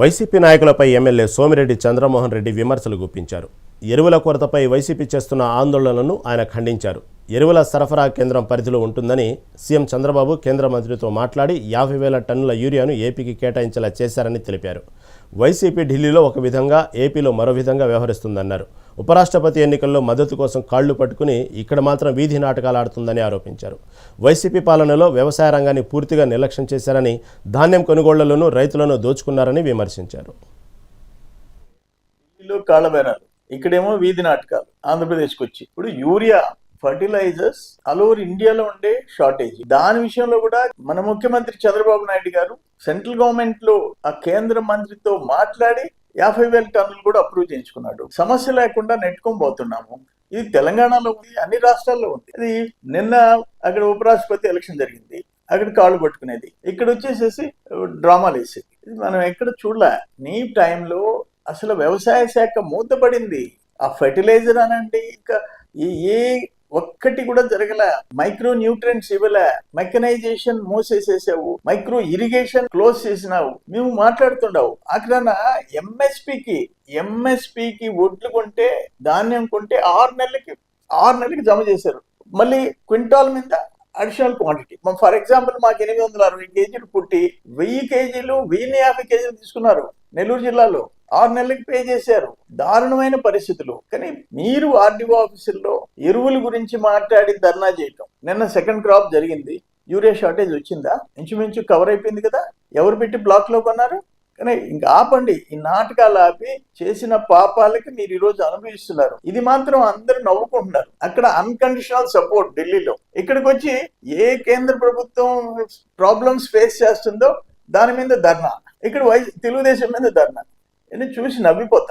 YCP నాయకులపై MLA Somireddy Chandramohan Reddy విమర్శలు గుప్పించారు. ఎరువుల కొరతపై వైసీపీ చేస్తున్న ఆందోళనలను ఆయన ఖండించారు. ఎరువుల సరఫరా కేంద్రం పరిధిలో ఉంటుందని సీఎం చంద్రబాబు కేంద్ర మంత్రితో మాట్లాడి యాభై వేల టన్నుల యూరియాను ఏపీకి కేటాయించేలా చేశారని తెలిపారు. వైసీపీ ఢిల్లీలో ఒక విధంగా ఏపీలో మరో విధంగా వ్యవహరిస్తుందన్నారు. ఉపరాష్ట్రపతి ఎన్నికల్లో మద్దతు కోసం కాళ్ళు పట్టుకుని ఇక్కడ మాత్రం వీధి నాటకాలు ఆడుతుందని ఆరోపించారు. వైసీపీ పాలనలో వ్యవసాయ రంగాన్ని పూర్తిగా నిర్లక్ష్యం చేశారని ధాన్యం కొనుగోళ్ళలోనూ రైతులను దోచుకున్నారని విమర్శించారు. ఢిల్లీలో కాళ్ళబేరాలు ఇక్కడేమో వీధి నాటకాలు ఆంధ్రప్రదేశ్కి వచ్చి ఇప్పుడు యూరియా ఫర్టిలైజర్స్ ఆల్ ఓవర్ ఇండియాలో ఉండే షార్టేజ్. దాని విషయంలో కూడా మన ముఖ్యమంత్రి చంద్రబాబు నాయుడు గారు సెంట్రల్ గవర్నమెంట్లో ఆ కేంద్ర మంత్రితో మాట్లాడి యాభై వేల టన్నులు కూడా అప్రూవ్ చేయించుకున్నాడు. సమస్య లేకుండా నెట్టుకొని పోతున్నాము. ఇది తెలంగాణలో ఉంది అన్ని రాష్ట్రాల్లో ఉంది. ఇది నిన్న అక్కడ ఉపరాష్ట్రపతి ఎలక్షన్ జరిగింది. అక్కడ కాళ్ళు పట్టుకునేది. ఇక్కడ వచ్చేసేసి డ్రామాలు వేసేది. ఇది మనం ఎక్కడ చూడలే. నీ టైంలో అసలు వ్యవసాయ శాఖ మూతపడింది. ఆ ఫెర్టిలైజర్ అనండి ఇంకా ఏ ఒక్కటి కూడా జరగలే. మైక్రో న్యూట్రియంట్స్ ఇవ్వలే. మెకనైజేషన్ మూసేసేసావు. మైక్రో ఇరిగేషన్ క్లోజ్ చేసినావు. మేము మాట్లాడుతుండవు. అక్కడ ఎంఎస్పికి ఎంఎస్పికి ఒడ్లు కొంటే ధాన్యం కొంటే ఆరు నెలలకి ఆరు నెలలకి జమ చేశారు. మళ్ళీ క్వింటాల్ మీద అడిషనల్ క్వాంటిటీ. ఫర్ ఎగ్జాంపుల్ మాకు ఎనిమిది వందల అరవై కేజీలు పుట్టి వెయ్యి కేజీలు వెయ్యి యాభై కేజీలు తీసుకున్నారు. నెల్లూరు జిల్లాలో ఆరు నెలలకు పే చేశారు. దారుణమైన పరిస్థితులు. కానీ మీరు ఆర్డీఓ ఆఫీసుల్లో ఎరువుల గురించి మాట్లాడి ధర్నా చేయటం. నిన్న సెకండ్ క్రాప్ జరిగింది. యూరియా షార్టేజ్ వచ్చిందా? ఇంచుమించు కవర్ అయిపోయింది కదా. ఎవరు పెట్టి బ్లాక్లో కొన్నారు? కానీ ఇంకా ఆపండి. ఈ నాటకాలు ఆపి చేసిన పాపాలకి మీరు ఈరోజు అనుభవిస్తున్నారు. ఇది మాత్రం అందరూ నవ్వుకుంటున్నారు. అక్కడ అన్కండిషనల్ సపోర్ట్ ఢిల్లీలో. ఇక్కడికి వచ్చి ఏ కేంద్ర ప్రభుత్వం ప్రాబ్లమ్స్ ఫేస్ చేస్తుందో దాని మీద ధర్నా. ఇక్కడ వై తెలుగుదేశం మీద ధర్నా. నేను చూసి నవ్విపోతాను